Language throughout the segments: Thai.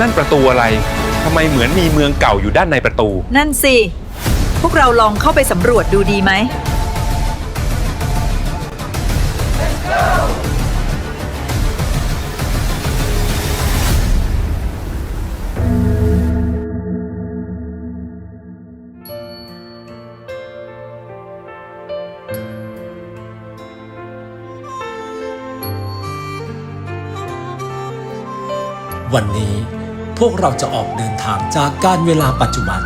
นั่นประตูอะไรทำไมเหมือนมีเมืองเก่าอยู่ด้านในประตู นั่นสิ พวกเราลองเข้าไปสำรวจดูดีไหม วันนี้ พวกเราจะออกเดินทางจากการเวลาปัจจุบัน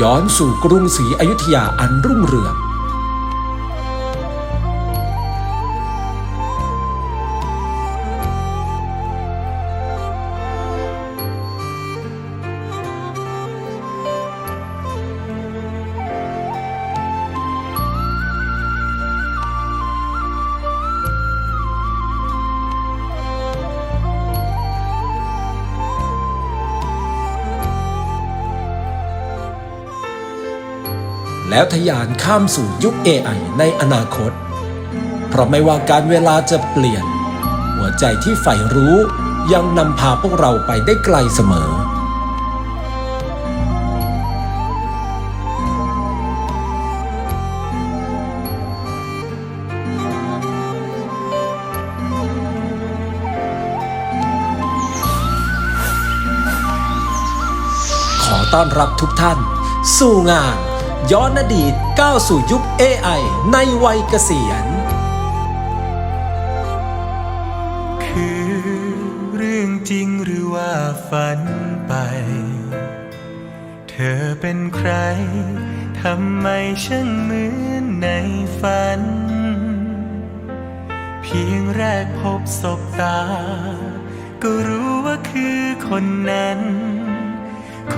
ย้อนสู่กรุงศรีอยุธยาอันรุ่งเรือง แล้วทยานข้ามสู่ยุค AI ในอนาคต เพราะไม่ว่าการเวลาจะเปลี่ยน หัวใจที่ใฝ่รู้ยังนำพาพวกเราไปได้ไกลเสมอ ขอต้อนรับทุกท่าน สู่งาน ย้อนอดีตก้าวสู่ยุค AI ในวัยเกษียณ คือเรื่องจริงหรือว่าฝันไป เธอเป็นใคร ทำไมช่างเหมือนในฝัน เพียงแรกพบศบตา ก็รู้ว่าคือคนนั้น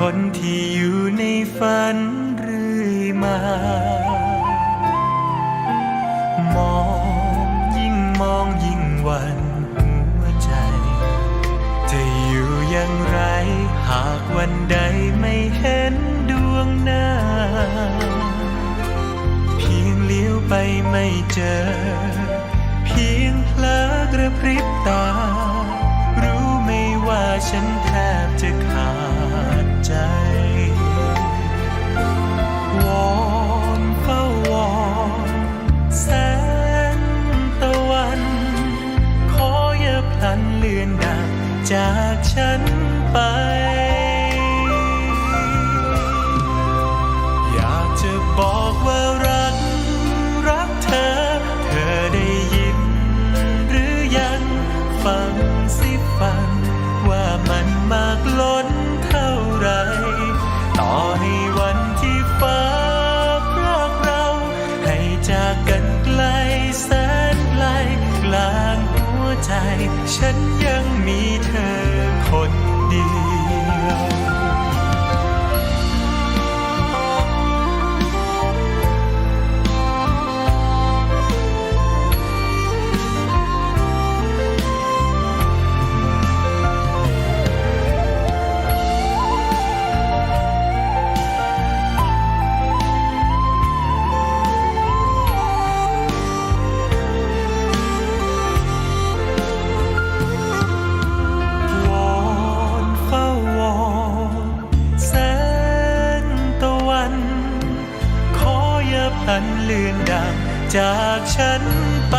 คนที่อยู่ในฝันเรื่อยมา มองยิ่งมองยิ่งหวันหัวใจ จะอยู่อย่างไรหากวันใดไม่เห็นดวงหน้า เพียงเลี้ยวไปไม่เจอ เพียงเพลอกระพริบตา รู้ไม่ว่าฉันแทบจะขาด ฉัน ฉันเลือนดังจากฉันไป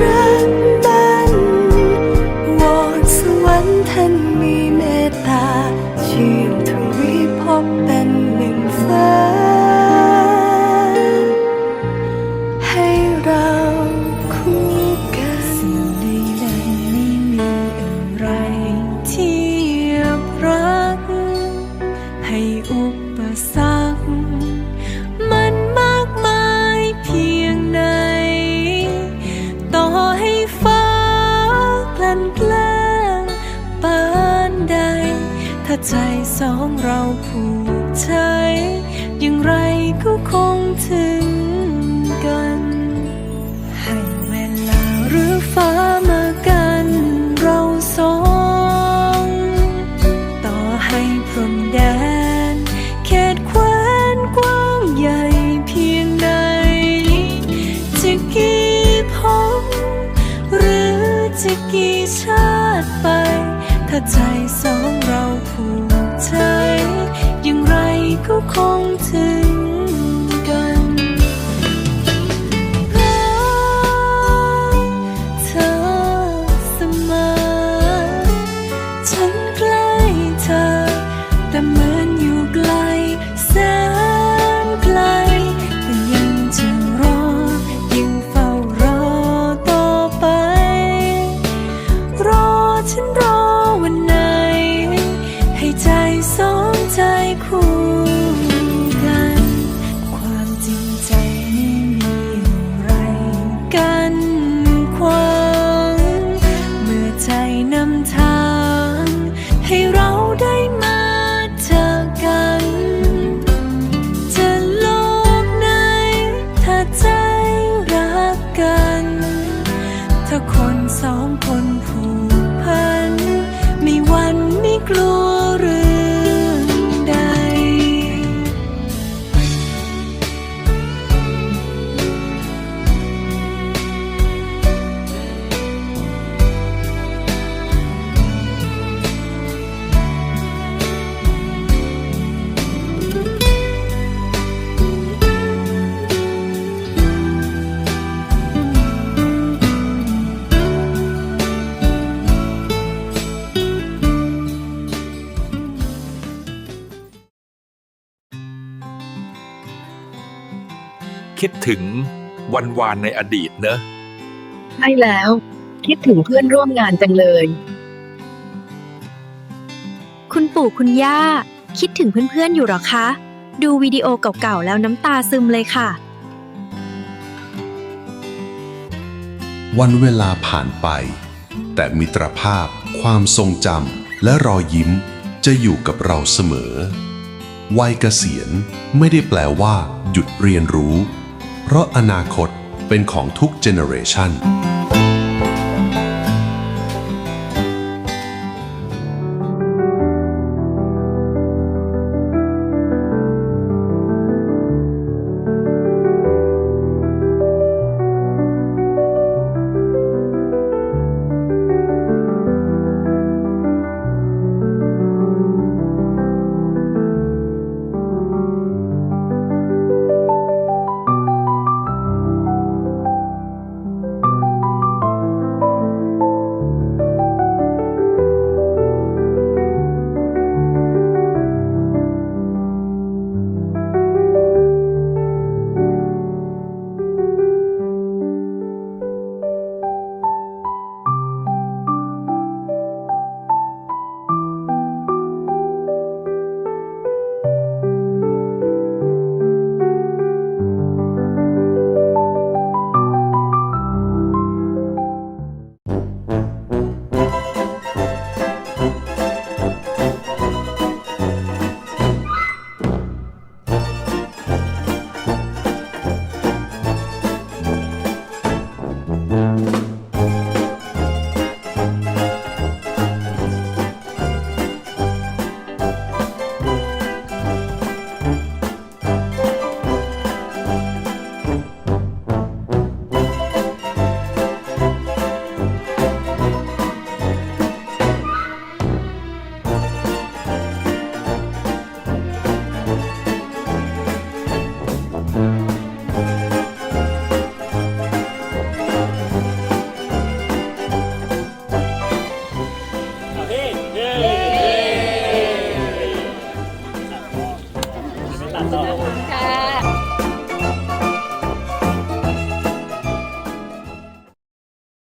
ด้ว ใจสองเราผูกใจอย่างไรก็คงถึงกัน ให้เวลาหรือฟ้ามากันเราสอง ต่อให้พรมแดนเขตแคว้นกว้างใหญ่เพียงใดจะกี่พบหรือจะกี่ชาติไป ถ้าใจสอง ผูกใจ อย่างไรก็คงถึง คิดถึงวันวานในอดีตเนอะ ใช่แล้ว คิดถึงเพื่อนร่วมงานจังเลย คุณปู่คุณย่า คิดถึงเพื่อนๆอยู่หรอคะ ดูวิดีโอเก่าๆแล้วน้ำตาซึมเลยค่ะ วันเวลาผ่านไป แต่มิตรภาพ ความทรงจำและรอยยิ้มจะอยู่กับเราเสมอ วัยเกษียณไม่ได้แปลว่า หยุดเรียนรู้ เพราะอนาคตเป็นของทุกเจเนอเรชัน